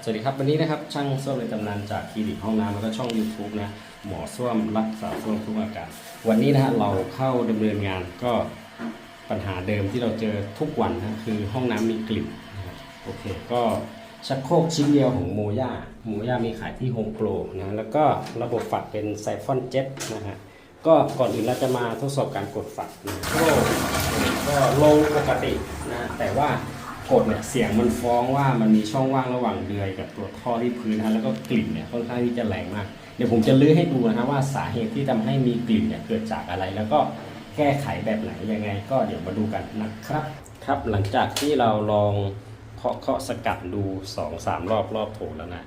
สวัสดีครับวันนี้นะครับช่างส้วมในตำนานจากคลินิกห้องน้ำแล้วก็ช่อง YouTube นะหมอส้วมรักษาส้วมทุกอาการ วันนี้นะฮะเราเข้าดำเนินงานก็ปัญหาเดิมที่เราเจอทุกวันนะคือห้องน้ำมีกลิ่นนะโอเคก็ชักโครกชิ้นเดียวของโมย่าโมย่ามีขายที่โฮมโปรนะแล้วก็ระบบฝักเป็นไซฟอนเจ็ตนะฮะก็ก่อนอื่นเราจะมาทดสอบการกดฝักนะก็ก็ลงปกตินะแต่ว่า กดเนี่ยเสียงมันฟ้องว่ามันมีช่องว่างระหว่างเดือยกับตัวท่อที่พื้นนะแล้วก็กลิ่นเนี่ยค่อนข้างที่จะแรงมาก เดี๋ยวผมจะลื้อให้ดูนะครับว่าสาเหตุที่ทำให้มีกลิ่นเนี่ยเกิดจากอะไร แล้วก็แก้ไขแบบไหนยังไง ก็เดี๋ยวมาดูกันนะครับ ครับหลังจากที่เราลอง เคาะเคาะสกัดดู2องสามรอบรอบโถแล้วนะ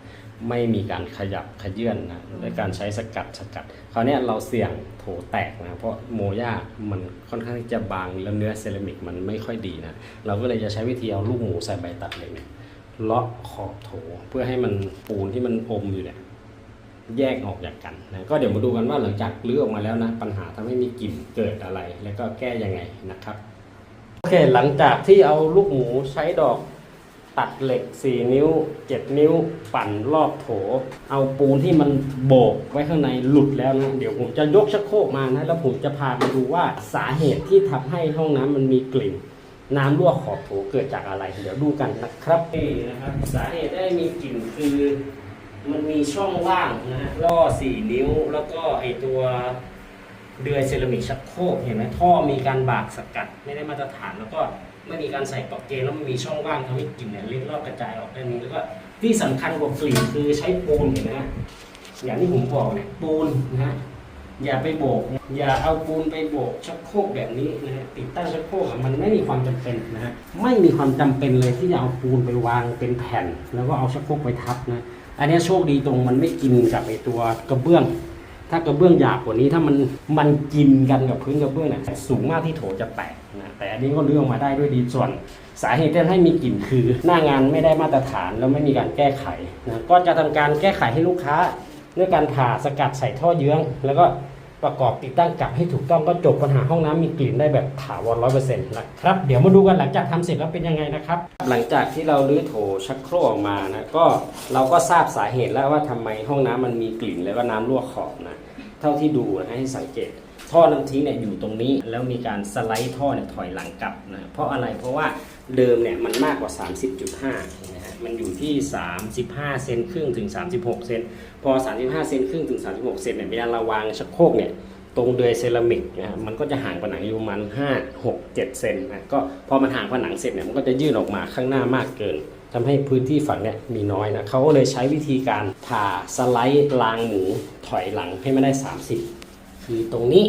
ไม่มีการขยับขยื่นนะด้วยการใช้สกัดสกัด คราวนี้เราเสี่ยงโถแตกนะ เพราะโมย่ามันค่อนข้างจะบางแล้วเนื้อเซรามิกมันไม่ค่อยดีนะ เราก็เลยจะใช้วิธีเอาลูกหมูใส่ใบตัดเหล็กเนี่ยเลาะขอบโถเพื่อให้มันปูนที่มันอมอยู่เนี่ยแยกออกจากกันนะก็เดี๋ยวมาดูกันว่าหลังจากลื้อออกมาแล้วนะปัญหาทำให้มีกลิ่นเกิดอะไร แล้วก็แก้ยังไงนะครับ โอเค หลังจากที่เอาลูกหมูใช้ดอก ตัดเหล็ก 4 นิ้ว 7 นิ้ว ปั่นรอบโถ เอาปูนที่มันโบกไว้ข้างในหลุดแล้วนะ เดี๋ยวผมจะยกชักโครกมานะ แล้วผมจะพาไปดูว่าสาเหตุที่ทำให้ห้องน้ำมันมีกลิ่น น้ำรั่วขอบโถเกิดจากอะไร เดี๋ยวดูกันนะครับนี่นะครับ สาเหตุได้มีกลิ่นคือมันมีช่องว่างนะล่อสี่นิ้วแล้วก็ไอตัวเดือยเซรามิกชักโครกเห็นไหมท่อมีการบากสกัดไม่ได้มาตรฐานแล้วก็ ไม่มีการใส่ปลั๊กเกนแล้วมันมีช่องว่างทำให้กลิ่นเนี่ยเล็ดลอดกระจายออกด้นี้แล้วก็ที่สำคัญกว่ากลิ่นคือใช้ปูนเห็นไหมอย่างที่ผมบอกเนี่ยปูนนะอย่าไปโบก อย่าเอาปูนไปโบกชักโครกแบบนี้นะฮะติดตั้งชักโครกมันไม่มีความจำเป็นนะฮะไม่มีความจำเป็นเลยที่จะเอาปูนไปวางเป็นแผ่น แล้วก็เอาชักโครกไปทับนะอันนี้โชคดีตรงมันไม่กินกับไอตัวกระเบื้อง ถ้ากระเบื้องหยาบกว่านี้ถ้ามันมันกินกันกับพื้นกระเบื้องเนี่ยสูงมากที่โถจะแตก นะแต่อันนี้ก็เลื่องมาได้ด้วยดีส่วนสาเหตุที่ให้มีกลิ่นคือ หน้างานไม่ได้มาตรฐานแล้วไม่มีการแก้ไขนะก็จะทำการแก้ไขให้ลูกค้า ด้วยการผ่าสกัดใส่ท่อเยื้อง แล้วก็ประกอบติดตั้งกลับให้ถูกต้องก็จบปัญหาห้องน้ำมีกลิ่นได้แบบถาวรร้อยเปอร์เซ็นต์นะครับเดี๋ยวมาดูกันหลังจากทำเสร็จแล้วเป็นยังไงนะครับ หลังจากที่เราลื้อโถชักโครกออกมานะก็เราก็ทราบสาเหตุแล้วว่าทำไมห้องน้ำมันมีกลิ่นแล้วก็น้ำรั่วขอบนะเท่าที่ดูนะให้สังเกต ท่อน้ำทิ้งเนี่ยอยู่ตรงนี้แล้วมีการสไลด์ท่อเนี่ยถอยหลังกลับนะเพราะอะไรเพราะว่าเดิมเนี่ยมันมากกว่า 30.5นะฮะมันอยู่ที่ 35 เซนครึ่งถึง 36 เซนพอ 35 เซนครึ่งถึง 36 เซนเนี่ยเวลาเราวางชักโครกเนี่ยตรงเดือยเซรามิกนะฮะมันก็จะห่างผนังอยู่ประมัน5 6 7 เซนนะก็พอมันห่างผนังเสร็จเนี่ยมันก็จะยื่นออกมาข้างหน้ามากเกินทำให้พื้นที่ฝั่งเนี่ยมีน้อยนะเขาก็เลยใช้วิธีการผ่าสไลด์รางหมูถอยหลังให้ไมันได้ 30 คือตรงนี้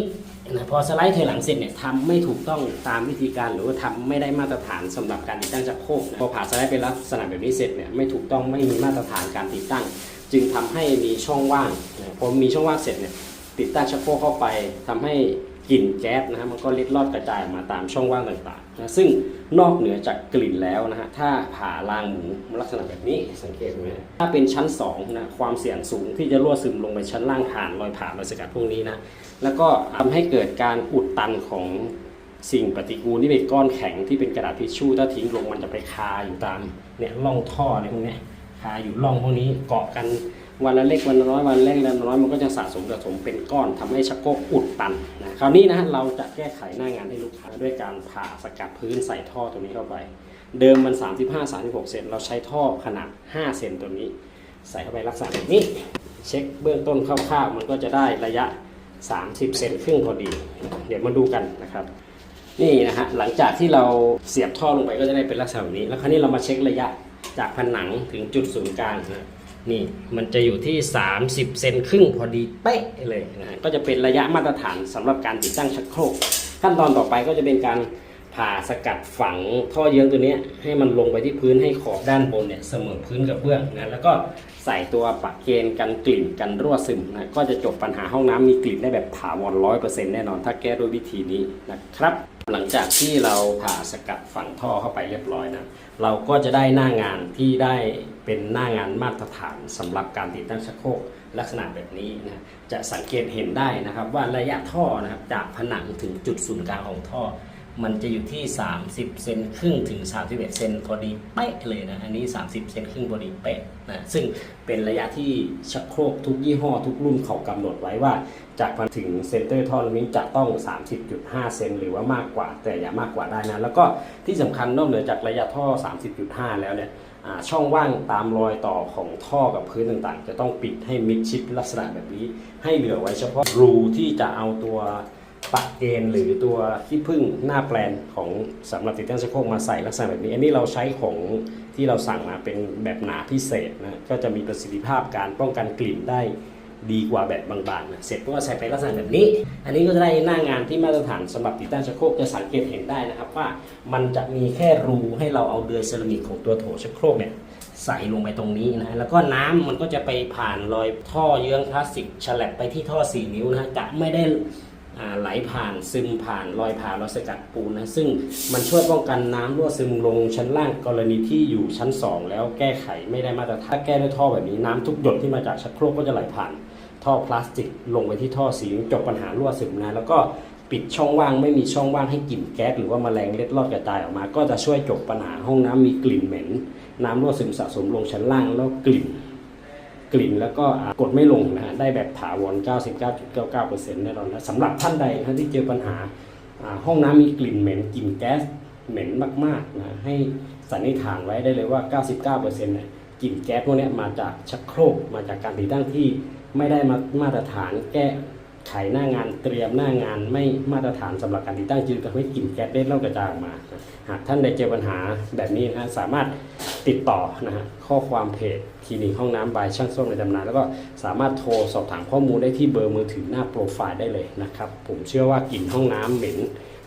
นะพอสไลด์เทหลังเสร็จเนี่ยทำไม่ถูกต้องตามวิธีการหรือว่าทำไม่ได้มาตรฐานสำหรับการติดตั้งชักโคกพอผ่าสไลด์เป็นลักษณะแบบนี้เสร็จเนี่ยไม่ถูกต้องไม่มีมาตรฐานการติดตั้ง จึงทำให้มีช่องว่างนะพอมีช่องว่างเสร็จเนี่ยติดตั้งชักโครกเข้าไปทำให้ กลิ่นแก๊สนะฮะมันก็เล็ดลอดกระจายมาตามช่องว่างต่างๆนะซึ่งนอกเหนือจากกลิ่นแล้วนะฮะถ้าผ่ารางหมูลักษณะแบบนี้สังเกตไหมถ้าเป็นชั้น2นะความเสี่ยงสูงที่จะรั่วซึมลงไปชั้นล่างผ่านรอยผ่านรอยสกัดพวกนี้นะแล้วก็ทำให้เกิดการอุดตันของสิ่งปฏิกูลที่เป็นก้อนแข็งที่เป็นกระดาษทิชชู่ถ้าทิ้งลงมันจะไปคาอยู่ตามเนี่ยร่องท่ออะไรพวกนี้คาอยู่ร่องพวกนี้เกาะกัน วันละเล็กวันละน้อยวันละเล็กวันละน้อยมันก็จะสะสมสะสมเป็นก้อนทำให้ชักโครกอุดตันนะคราวนี้นะฮะเราจะแก้ไขหน้างานให้ลูกค้าด้วยการผ่าสกัดพื้นใส่ท่อตัวนี้เข้าไป เดิมมัน 35 36 เซนเราใช้ท่อขนาด 5 เซนตัวนี้ ใส่เข้าไปลักษณะแบบนี้ เช็คเบื้องต้นคร่าวๆมันก็จะได้ระยะ 30 เซนครึ่งพอดี เดี๋ยวมาดูกันนะครับนี่นะฮะหลังจากที่เราเสียบท่อลงไปก็จะได้เป็นลักษณะแบบนี้ แล้วคราวนี้เรามาเช็คระยะจากผนังถึงจุดศูนย์กลางนะ นี่มันจะอยู่ที่ 30 เซนครึ่งพอดีเป๊ะเลยนะก็จะเป็นระยะมาตรฐานสำหรับการติดตั้งชักโครก ขั้นตอนต่อไปก็จะเป็นการผ่าสกัดฝังท่อเยื้องตัวนี้ให้มันลงไปที่พื้นให้ขอบด้านบนเนี่ยเสมอพื้นกับเบื้องนะแล้วก็ ใส่ตัวปักเกณฑ์กันกลิ่นกันรั่วซึมนะก็จะจบปัญหาห้องน้ำมีกลิ่นได้แบบถาวรร้อยเปอร์เซ็นต์แน่นอนถ้าแก้ด้วยวิธีนี้นะครับ หลังจากที่เราผ่าสกัดฝังท่อเข้าไปเรียบร้อยนะเราก็จะได้หน้างานที่ได้เป็นหน้างานมาตรฐานสำหรับการติดตั้งชักโครกลักษณะแบบนี้นะจะสังเกตเห็นได้นะครับว่าระยะท่อนะครับจากผนังถึงจุดศูนย์กลางของท่อ มันจะอยู่ที่ 30 เซนครึ่งถึง 31 เซนพอดีเป๊ะเลยนะ อันนี้ 30 เซนครึ่งพอดีเป๊ะนะ ซึ่งเป็นระยะที่ชักโครกทุกยี่ห้อทุกรุ่นเขากำหนดไว้ว่า จากพันถึงเซนเตอร์ท่อนี้จะต้อง 30.5 เซนหรือว่ามากกว่า แต่อย่ามากกว่าได้นะ แล้วก็ที่สำคัญนอกเหนือจากระยะท่อ 30.5 แล้วเนี่ยช่องว่างตามรอยต่อของท่อกับพื้นต่างๆ จะต้องปิดให้มิดชิดลักษณะแบบนี้ ให้เหลือไว้เฉพาะรูที่จะเอาตัว ปักเกนหรือตัวที่พึ่งหน้าแปลนของสำหรับติดตั้งชักโครกมาใส่ลักษณะแบบนี้ อันนี้เราใช้ของที่เราสั่งมาเป็นแบบหนาพิเศษนะก็จะมีประสิทธิภาพการป้องกันกลิ่นได้ดีกว่าแบบบางๆนะเสร็จก็ใส่ไปลักษณะแบบนี้ อันนี้ก็จะได้หน้างานที่มาตรฐานสำหรับติดตั้งชักโครกจะสังเกตเห็นได้นะครับว่ามันจะมีแค่รูให้เราเอาเดือยเซรามิกของตัวโถชักโครกเนี่ยใส่ลงไปตรงนี้นะ แล้วก็น้ำมันก็จะไปผ่านรอยท่อเยื้องพลาสติกฉลับไปที่ท่อ 4 นิ้วนะจะไม่ได้ ไหลผ่านซึมผ่านรอยผ่านรอยสกัดปูนนะซึ่งมันช่วยป้องกันน้ำรั่วซึมลงชั้นล่างกรณีที่อยู่ชั้น 2 แล้วแก้ไขไม่ได้มาตรฐานถ้าแก้ด้วยท่อแบบนี้น้ำทุกหยดที่มาจากชักโครกก็จะไหลผ่าน ท่อพลาสติกลงไปที่ท่อสีจบปัญหารั่วซึมนะแล้วก็ปิดช่องว่างไม่มีช่องว่างให้กลิ่นแก๊สหรือว่าแมลงเล็ดลอดกระจายออกมา ก็จะช่วยจบปัญหาห้องน้ำมีกลิ่นเหม็น น้ำรั่วซึมสะสมลงชั้นล่างแล้วกลิ่น กลิ่นแล้วก็กดไม่ลงนะฮะได้แบบถาวร 99.99%แน่นอนนะสำหรับท่านใดนะที่เจอปัญหาห้องน้ำมีกลิ่นเหม็นกลิ่นแก๊สเหม็นมากๆนะให้สันนิษฐานไว้ได้เลยว่า 99%เนี่ยกลิ่นแก๊สพวกนี้มาจากชักโครกมาจากการติดตั้งที่ไม่ได้มามาตรฐานแก้ไขหน้างานเตรียมหน้างานไม่มาตรฐานสำหรับการติดตั้งจึงทำให้กลิ่นแก๊สได้เล่ากระจายออกมา หากท่านใดเจอปัญหาแบบนี้นะสามารถ ติดต่อนะฮะข้อความเพจคลินิกห้องน้ำบายช่างส้มในตำนานแล้วก็สามารถโทรสอบถามข้อมูลได้ที่เบอร์มือถือหน้าโปรไฟล์ได้เลยนะครับ ผมเชื่อว่ากลิ่นห้องน้ำเหม็น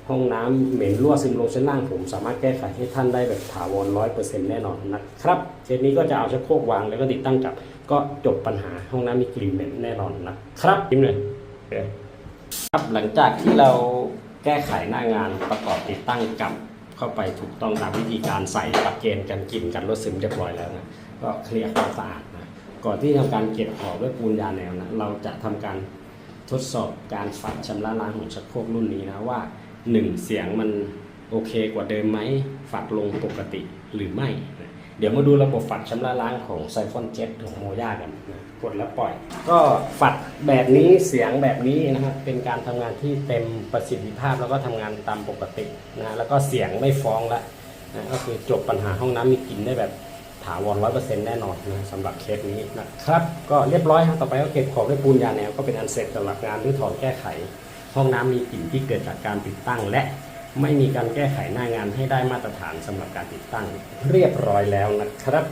ห้องน้ำเหม็นรั่วซึมลงชั้นล่างผมสามารถแก้ไขให้ท่านได้แบบถาวรร้อยเปอร์เซ็นต์แน่นอนนะครับเคสนี้ก็จะเอาชักโครกวางแล้วก็ติดตั้งกับ ก็จบปัญหาห้องน้ำมีกลิ่นเหม็นแน่นอนนะครับยิ้มเลยโอเคครับหลังจากที่เราแก้ไขหน้างานประกอบติดตั้งกับ เข้าไปถูกต้องตามวิธีการใส่หลักเกณฑ์กันกลิ่นกันรถซึมเรียบร้อยแล้วนะก็เคลียร์ความสะอาดนะก่อนที่ทำการเก็บขอบด้วยปูนยาแนวนะเราจะทำการทดสอบการฝัดชำระล้างของชักโครกรุ่นนี้นะว่า 1 เสียงมันโอเคกว่าเดิมไหมฝัดลงปกติหรือไม่นะ เดี๋ยวมาดูระบบฝัดชำระล้างของไซฟอนเจ็ตของโมย่ากันนะกดแล้วปล่อย ก็ฝัดแบบนี้เสียงแบบนี้นะครับเป็นการทำงานที่เต็มประสิทธิภาพแล้วก็ทำงานตามปกตินะแล้วก็เสียงไม่ฟ้องละนะก็คือจบปัญหาห้องน้ำมีกลิ่นได้แบบถาวรร้อยเปอร์เซ็นต์แน่นอนนะสำหรับเคสนี้นะครับก็เรียบร้อยครับต่อไปก็เก็บของด้วยปูนยาแนวก็เป็นอันเสร็จสำหรับงานรื้อถอนแก้ไข ห้องน้ำมีกลิ่นที่เกิดจากการติดตั้งและ ไม่มีการแก้ไขหน้างานให้ได้มาตรฐานสำหรับการติดตั้งเรียบร้อยแล้วนะครับ